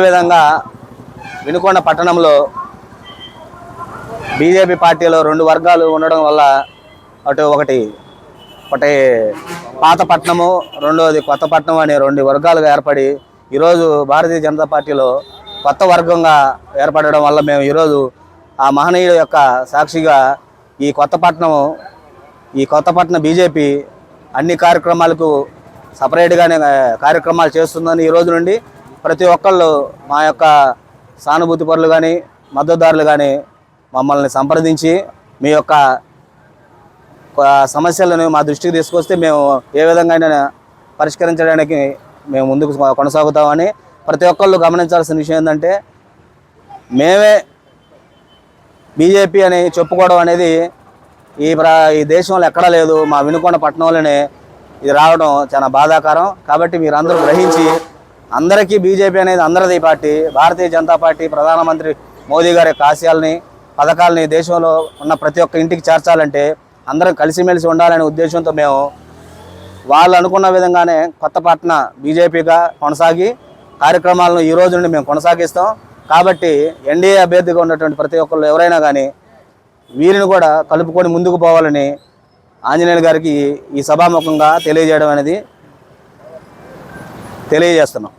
అదేవిధంగా వినుకొండ పట్టణంలో బీజేపీ పార్టీలో రెండు వర్గాలు ఉండడం వల్ల అటు ఒకటి ఒకటి పాత పట్టణము రెండవది కొత్త పట్టణం అనే రెండు వర్గాలుగా ఏర్పడి ఈరోజు భారతీయ జనతా పార్టీలో కొత్త వర్గంగా ఏర్పడడం వల్ల మేము ఈరోజు ఆ మహనీయుడు యొక్క సాక్షిగా ఈ కొత్త పట్టణము ఈ కొత్తపట్నం బీజేపీ అన్ని కార్యక్రమాలకు సపరేట్గానే కార్యక్రమాలు చేస్తుందని ఈ రోజు నుండి ప్రతి ఒక్కళ్ళు మా యొక్క సానుభూతి పరులు కానీ మద్దతుదారులు కానీ మమ్మల్ని సంప్రదించి మీ యొక్క సమస్యలను మా దృష్టికి తీసుకొస్తే మేము ఏ విధంగా పరిష్కరించడానికి మేము ముందుకు కొనసాగుతామని ప్రతి ఒక్కళ్ళు గమనించాల్సిన విషయం ఏంటంటే మేమే బీజేపీ అని చెప్పుకోవడం అనేది ఈ ప్ర ఈ దేశంలో ఎక్కడా లేదు. మా వినుకొండ పట్టణంలోనే ఇది రావడం చాలా బాధాకరం. కాబట్టి మీరందరూ గ్రహించి అందరికీ బీజేపీ అనేది అందరిది పార్టీ. భారతీయ జనతా పార్టీ ప్రధానమంత్రి మోదీ గారి కాశ్యాలని పథకాలని దేశంలో ఉన్న ప్రతి ఒక్క ఇంటికి చేర్చాలంటే అందరం కలిసిమెలిసి ఉండాలనే ఉద్దేశంతో మేము వాళ్ళు అనుకున్న విధంగానే కొత్త పట్టణ బీజేపీగా కొనసాగి కార్యక్రమాలను ఈ రోజు నుండి మేము కొనసాగిస్తాం. కాబట్టి ఎన్డీఏ అభ్యర్థిగా ఉన్నటువంటి ప్రతి ఒక్కళ్ళు ఎవరైనా కానీ వీరిని కూడా కలుపుకొని ముందుకు పోవాలని ఆంజనేయులు గారికి ఈ సభాముఖంగా తెలియజేయడం అనేది తెలియజేస్తున్నాం.